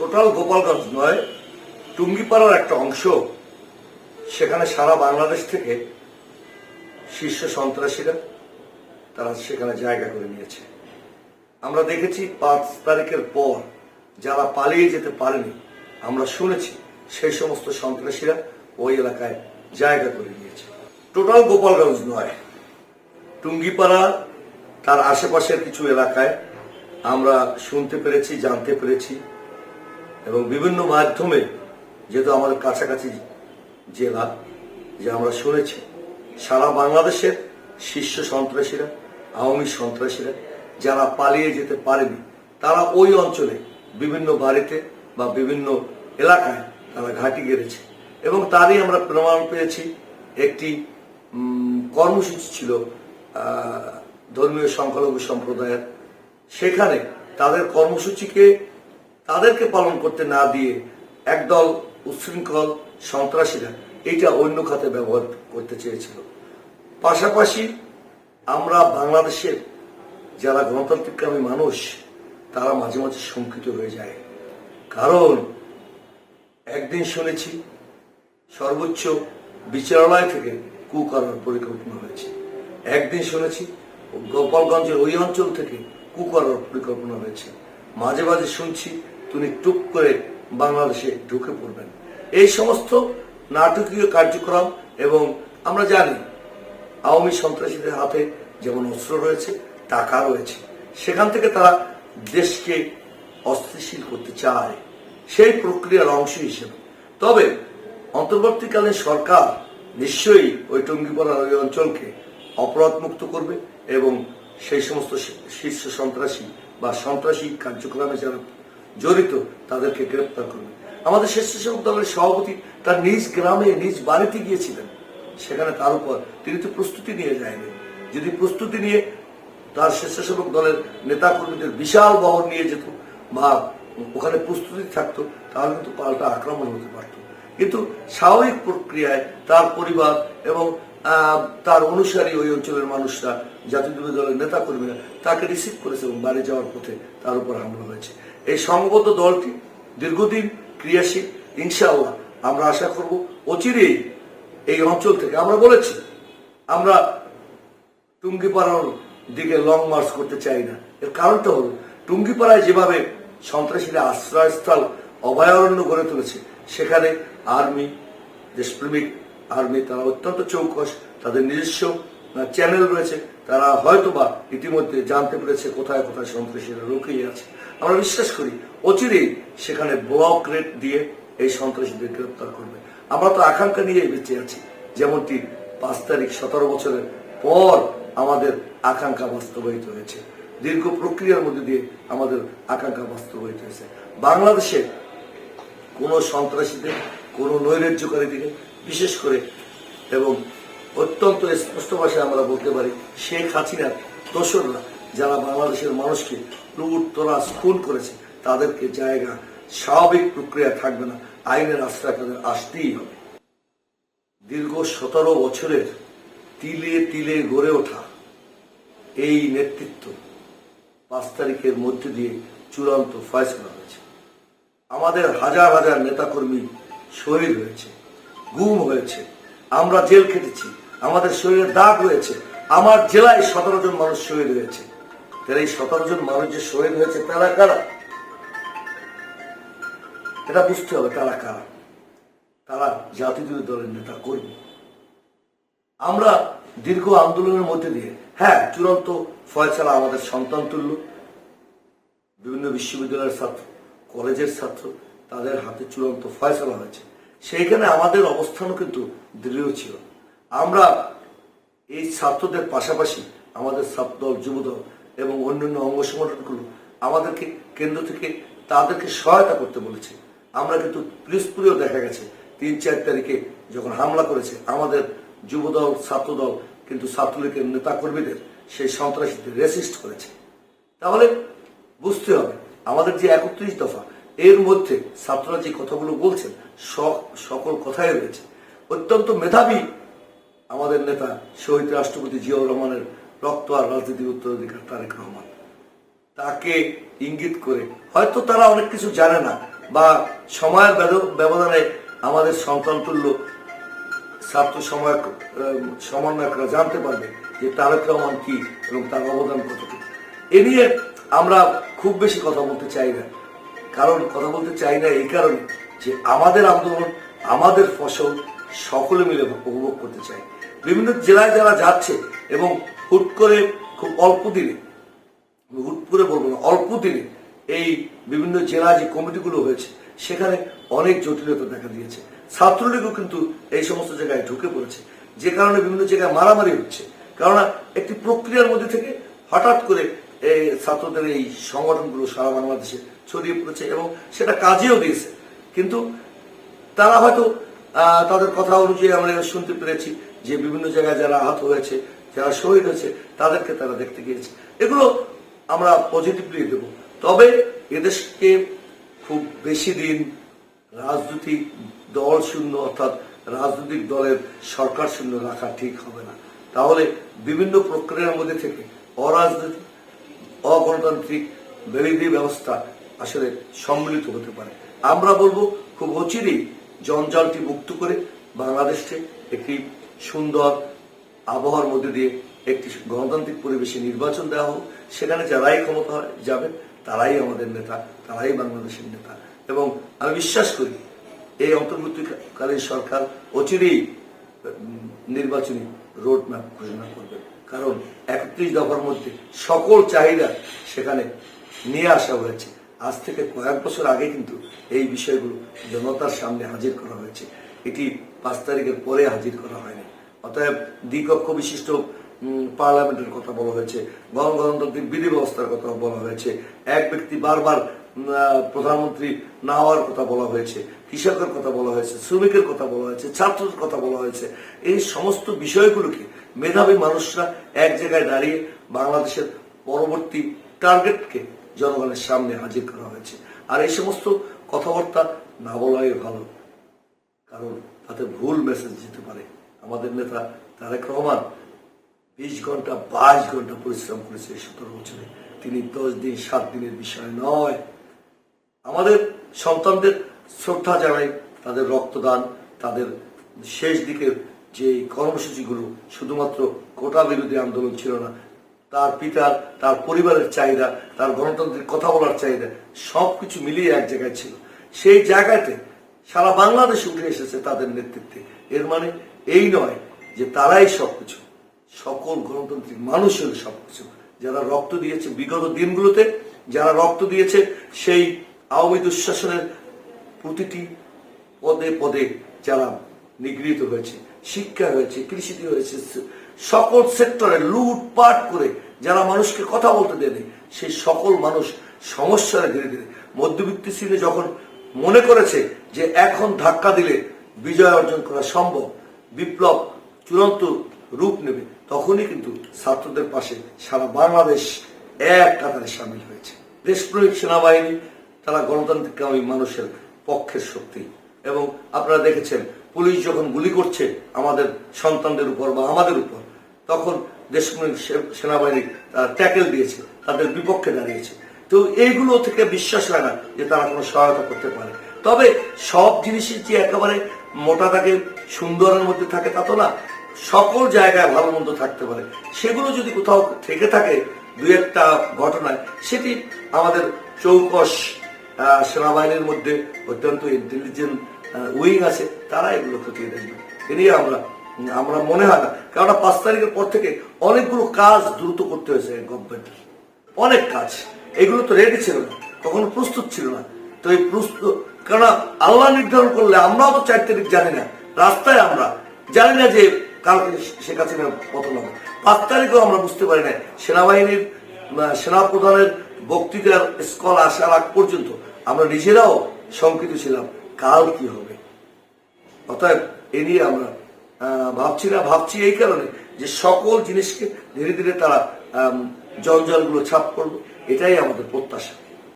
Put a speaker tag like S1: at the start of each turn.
S1: Total Gopalganj নয়, টুঙ্গিপাড়ার একটা অংশ, সেখানে সারা বাংলাদেশ থেকে শীর্ষ সন্ত্রাসীরা তারা সেখানে জায়গা করে নিয়েছে। আমরা দেখেছি পাঁচ তারিখের পর যারা পালিয়ে যেতে পারেনি, আমরা শুনেছি সেই সমস্ত সন্ত্রাসীরা ওই এলাকায় জায়গা করে নিয়েছে। টোটাল গোপালগঞ্জ নয়, টুঙ্গিপাড়া, তার আশেপাশের কিছু এলাকায় আমরা শুনতে পেরেছি, জানতে পেরেছি। এবং বিভিন্ন মাধ্যমে, যেহেতু আমাদের কাছাকাছি জেলা যে আমরা শুনেছি, সারা বাংলাদেশের শীর্ষ সন্ত্রাসীরা, আওয়ামী সন্ত্রাসীরা যারা পালিয়ে যেতে পারেনি, তারা ওই অঞ্চলে বিভিন্ন বাড়িতে বা বিভিন্ন এলাকায় তারা ঘাঁটি গেড়েছে। এবং তারই আমরা প্রমাণ পেয়েছি, একটি কর্মসূচি ছিল ধর্মীয় সংখ্যালঘু সম্প্রদায়ের। সেখানে তাদের কর্মসূচিকে তাদেরকে পালন করতে না দিয়ে একদল উচ্ছৃঙ্খল সন্ত্রাসীরা এটা অন্য খাতে ব্যবহার করতে চেয়েছিল। পাশাপাশি আমরা বাংলাদেশের যারা গণতান্ত্রিককামী মানুষ, তারা মাঝে মাঝে শঙ্কিত হয়ে যায়। কারণ একদিন শুনেছি সর্বোচ্চ বিচারালয় থেকে কু করার পরিকল্পনা হয়েছে। একদিন শুনেছি গোপালগঞ্জের ওই অঞ্চল থেকে কু করার পরিকল্পনা হয়েছে। মাঝে মাঝে শুনছি তিনি টুক করে বাংলাদেশে ঢুকে পড়বেন। এই সমস্ত নাটকীয় কার্যক্রম এবং আমরা জানি আওয়ামী সন্ত্রাসীদের হাতে যেমন অস্ত্র রয়েছে, টাকা রয়েছে, সেখান থেকে তারা দেশকে অস্থিতিশীল করতে চায়। সেই প্রক্রিয়ার অংশ হিসেবে। তবে অন্তর্বর্তীকালীন সরকার নিশ্চয়ই ওই টঙ্গিপাড়ার ওই অঞ্চলকে অপরাধ মুক্ত করবে এবং সেই সমস্ত শীর্ষ সন্ত্রাসী বা সন্ত্রাসী কার্যক্রমে যারা জড়িত, তাদেরকে গ্রেপ্তার করবে। আমাদের স্বেচ্ছাসেবক দলের সভাপতি তার নিজ গ্রামে, নিজ বাড়িতে গিয়েছিলেন। সেখানে তার উপর তিনি তো প্রস্তুতি নিয়ে যায়নি। যদি প্রস্তুতি নিয়ে তার স্বেচ্ছাসেবক দলের নেতা কর্মীদের বিশাল বহর নিয়ে যেত বা ওখানে প্রস্তুতি থাকতো, তাহলে কিন্তু পাল্টা আক্রমণ হতে পারত। কিন্তু স্বাভাবিক প্রক্রিয়ায় তার পরিবার এবং তার অনুসারী ওই অঞ্চলের মানুষরা, জাতীয় দলের নেতা কর্মীরা তাকে রিসিভ করেছে এবং বাড়ি যাওয়ার পথে তার উপর হামলা হয়েছে। এই সংঘবদ্ধ দলটি দীর্ঘদিন ক্রিয়াশীল। ইনশাআল্লাহ আমরা আশা করব অচিরেই এই অঞ্চল থেকে, আমরা বলেছি, আমরা টুঙ্গিপাড়ার দিকে লং মার্চ করতে চাই না। এর কারণটা হলো, টুঙ্গিপাড়ায় যেভাবে সন্ত্রাসীরা আশ্রয়স্থল অভয়ারণ্য গড়ে তুলেছে, সেখানে আর্মি দেশপ্রেমিক আর্মি তারা অত্যন্ত চৌকস, তাদের নিজস্ব চ্যানেল রয়েছে, তারা হয়তোবা ইতিমধ্যে জানতে পেরেছে কোথায় কোথায় সন্ত্রাসীরা লুকিয়ে আছে। আমরা বিশ্বাস করি অচিরেই সেখানে ব্লক রেট দিয়ে এই সন্ত্রাসীদের গ্রেপ্তার করবে। আমরা তো আকাঙ্ক্ষা নিয়েই বেঁচে আছি, যেমনটি পাঁচ তারিখ সতেরো বছরের পর আমাদের আকাঙ্ক্ষা বাস্তবায়িত হয়েছে। দীর্ঘ প্রক্রিয়ার মধ্যে দিয়ে আমাদের আকাঙ্ক্ষা বাস্তবায়িত হয়েছে। বাংলাদেশে কোনো সন্ত্রাসীদের, কোনো নৈরাজ্যকারীদের বিশেষ করে এবং অত্যন্ত স্পষ্ট ভাষায় আমরা বলতে পারি, শেখ হাসিনার দোসররা যারা বাংলাদেশের মানুষকে লুট তরাস খুন করেছে, তাদেরকে জায়গা, স্বাভাবিক প্রক্রিয়া থাকবে না, আইনের আশ্রয় তাদের আসতেই হবে। দীর্ঘ সতেরো বছরের তিলে তিলে গড়ে ওঠা এই নেতৃত্ব পাঁচ তারিখের মধ্যে দিয়ে চূড়ান্ত ফয়সলা হয়েছে। আমাদের হাজার হাজার নেতাকর্মী শহীদ হয়েছে, গুম হয়েছে আমরা জেল খেটেছি, আমাদের শরীরে দাগ রয়েছে, আমার জেলায় সতেরো জন মানুষ শহীদ হয়েছে। তাহলে এই সতেরো জন মানুষ যে শহীদ হয়েছে, তারা কারা? এটা বুঝতে হবে, তারা কারা? তারা জাতীয় দলের নেতা, কর্মী। আমরা দীর্ঘ আন্দোলনের মধ্যে দিয়ে হ্যাঁ চূড়ান্ত ফয়সালা আমাদের সন্তান তুল্য বিভিন্ন বিশ্ববিদ্যালয়ের ছাত্র, কলেজের ছাত্র, তাদের হাতে চূড়ান্ত ফয়সালা হয়েছে। সেইখানে আমাদের অবস্থানও কিন্তু দৃঢ় ছিল। আমরা এই ছাত্রদের পাশাপাশি আমাদের ছাত্রদল, যুবদল এবং অন্যান্য অঙ্গ সংগঠনগুলো আমাদেরকে কেন্দ্র থেকে তাদেরকে সহায়তা করতে বলেছে। আমরা কিন্তু পিরোজপুরেও দেখা গেছে, তিন চার তারিখে যখন হামলা করেছে, আমাদের যুবদল, ছাত্রদল, কিন্তু ছাত্রলীগের নেতাকর্মীদের, সেই সন্ত্রাসীদের রেসিস্ট করেছে। তাহলে বুঝতে হবে, আমাদের যে একত্রিশ দফা এর মধ্যে ছাত্ররা যে কথাগুলো বলছেন সকল কথাই রয়েছে। অত্যন্ত মেধাবী আমাদের নেতা শহীদ রাষ্ট্রপতি জিয়াউর রহমানের রক্ত আর রাজনীতির উত্তরাধিকার তারেক রহমান। তাকে ইঙ্গিত করে, হয়তো তারা অনেক কিছু জানে না বা সময়ের ব্যবধানে আমাদের সন্তান তুল্য ছাত্র সময় সমন্বয়করা জানতে পারবে যে তারেক রহমান কি এবং তার অবদান কতটুকু। এ নিয়ে আমরা খুব বেশি কথা বলতে চাই না। কারণ কথা বলতে চাই না এই কারণে যে আমাদের আন্দোলন, আমাদের ফসল সকলে মিলে উপভোগ করতে চাই বিভিন্ন জেলায় যারা যাচ্ছে এবং হুট করে খুব অল্প দিনে, হুট করে বলব না, অল্প দিনে এই বিভিন্ন জেলা যে কমিটিগুলো হয়েছে, সেখানে অনেক জটিলতা দেখা দিয়েছে। ছাত্রলীগও কিন্তু এই সমস্ত জায়গায় ঢুকে পড়েছে। যে কারণে বিভিন্ন জায়গায় মারামারি হচ্ছে। কেননা একটি প্রক্রিয়ার মধ্যে থেকে হঠাৎ করে ছাত্রদের এই সংগঠনগুলো সারা বাংলাদেশে ছড়িয়ে পড়েছে এবং সেটা কাজেও দিয়েছে। কিন্তু তারা হয়তো তাদের কথা অনুযায়ী আমরা শুনতে পেরেছি যে বিভিন্ন জায়গায় যারা আহত হয়েছে, যারা শহীদ হয়েছে, তাদেরকে তারা দেখতে গিয়েছে। এগুলো আমরা পজিটিভলি দেব। তবে এদেশকে খুব বেশি দিন রাজনৈতিক দল শূন্য অর্থাৎ রাজনৈতিক দলের সরকার শূন্য রাখা ঠিক হবে না। তাহলে বিভিন্ন প্রক্রিয়ার মধ্যে থেকে অরাজনৈতিক, অগণতান্ত্রিক বিরোধী ব্যবস্থা আসলে সম্মিলিত হতে পারে। আমরা বলব, খুব অচিরেই জঞ্জালটি মুক্ত করে বাংলাদেশকে একটি সুন্দর আবহাওয়ার মধ্যে দিয়ে একটি গণতান্ত্রিক পরিবেশে নির্বাচন দেওয়া হোক, সেখানে যারাই ক্ষমতা যাবেন, তারাই আমাদের নেতা, তারাই বাংলাদেশের নেতা। এবং আমি বিশ্বাস করি, এই অন্তর্বর্তীকালীন সরকার অচিরেই নির্বাচনী রোড ম্যাপ ঘোষণা করবে। কারণ একত্রিশ দফার মধ্যে সকল চাহিদা সেখানে নিয়ে আসা হয়েছে। আজ থেকে কয়েক বছর আগে কিন্তু এই বিষয়গুলো জনতার সামনে হাজির করা হয়েছে। এটি পাঁচ তারিখের পরে হাজির করা হয়নি। অতএব দ্বিকক্ষ বিশিষ্ট পার্লামেন্টের কথা বলা হয়েছে গণ গণতান্ত্রিক বিধি ব্যবস্থার কথা বলা হয়েছে, এক ব্যক্তি বারবার প্রধানমন্ত্রী না হওয়ার কথা বলা হয়েছে, কৃষকের কথা বলা হয়েছে, শ্রমিকের কথা বলা হয়েছে ছাত্রের কথা বলা হয়েছে। এই সমস্ত বিষয়গুলোকে মেধাবী মানুষরা এক জায়গায় দাঁড়িয়ে বাংলাদেশের পরবর্তী টার্গেটকে জনগণের সামনে হাজির করা হয়েছে। আর এই সমস্ত কথাবার্তা না বলাই ভালো, কারণ তাতে ভুল মেসেজ যেতে পারে। আমাদের নেতা তারেক রহমান বিশ ঘণ্টা, বাইশ ঘণ্টা পরিশ্রম করেছে সতেরো বছরে। তিনি দশ দিন, সাত দিনের বিষয় নয়। আমাদের সন্তানদের শ্রদ্ধা জানাই, তাদের রক্তদান, তাদের শেষ দিকের যে কর্মসূচিগুলো শুধুমাত্র কোটা বিরোধী আন্দোলন ছিল না তার পিতার তার পরিবারের চাহিদা, তার গণতান্ত্রিক কথা বলার চাহিদা, সবকিছু মিলিয়ে এক জায়গায় ছিল। সেই জায়গাতে সারা বাংলাদেশ উঠে এসেছে তাদের নেতৃত্বে। এর মানে এই নয় যে তারাই সবকিছু। সকল গণতান্ত্রিক মানুষ হলো সবকিছু। যারা রক্ত দিয়েছে বিগত দিনগুলোতে, যারা রক্ত দিয়েছে সেই আওয়ামী দুঃশাসনের প্রতিটি পদে পদে যারা নিগৃহীত হয়েছে, শিক্ষা হয়েছে, কৃষিতে হয়েছে সকল সেক্টরে লুটপাট করে যারা মানুষকে কথা বলতে দেয়নি সেই সকল মানুষ সমস্যার ধীরে ধীরে মধ্যবিত্ত শ্রেণি যখন মনে করেছে যে এখন ধাক্কা দিলে বিজয় অর্জন করা সম্ভব, বিপ্লব চূড়ান্ত রূপ নেবে, তখনই কিন্তু ছাত্রদের পাশে সারা বাংলাদেশ এক কাতারে সামিল হয়েছে। দেশপ্রেমিক সেনাবাহিনী, তারা গণতান্ত্রিককামী মানুষের পক্ষের শক্তি। এবং আপনারা দেখেছেন পুলিশ যখন গুলি করছে আমাদের সন্তানদের উপর বা আমাদের উপর তখন দেশপ্রেমিক সেনাবাহিনী তারা ট্যাকেল দিয়েছে তাদের বিপক্ষে দাঁড়িয়েছে। তো এইগুলো থেকে বিশ্বাস হয় না যে তারা কোনো সহায়তা করতে পারে। তবে সব জিনিসই যে একেবারে মোটা থাকে সুন্দরের মধ্যে থাকে তা তো না সকল জায়গায় ভালো মন্দ থাকতে পারে। সেগুলো যদি কোথাও থেকে থাকে দু একটা ঘটনায় সেটি আমাদের আহ, সেনাবাহিনীর মধ্যে অত্যন্ত ইন্টেলিজেন্ট উইং আছে, তারা এগুলো খতিয়ে দেখবে। এ আমরা আমরা মনে হয় না। কেননা পাঁচ তারিখের পর থেকে অনেকগুলো কাজ দ্রুত করতে হয়েছে গভর্নমেন্টের অনেক কাজ। এগুলো তো রেডি ছিল না, কখনো প্রস্তুত ছিল না। তো এই প্রস্তুত, কেননা আল্লাহ নির্ধারণ করলে আমরাও তো চার তারিখ জানি না, রাস্তায় আমরা জানি না যে কালকে শেখ হাসিনা পতন হবে। পাঁচ তারিখও আমরা বুঝতে পারি না, সেনাবাহিনীর সেনাপ্রধানের বক্তৃতার স্কল আসার আগ পর্যন্ত আমরা নিজেরাও শঙ্কিত ছিলাম। কাল কি হবে? অতএব এ নিয়ে আমরা ভাবছি না, ভাবছি এই কারণে যে সকল জিনিসকে ধীরে ধীরে তারা জঞ্জালগুলো ছাপ করবে। এটাই আমাদের প্রত্যাশা।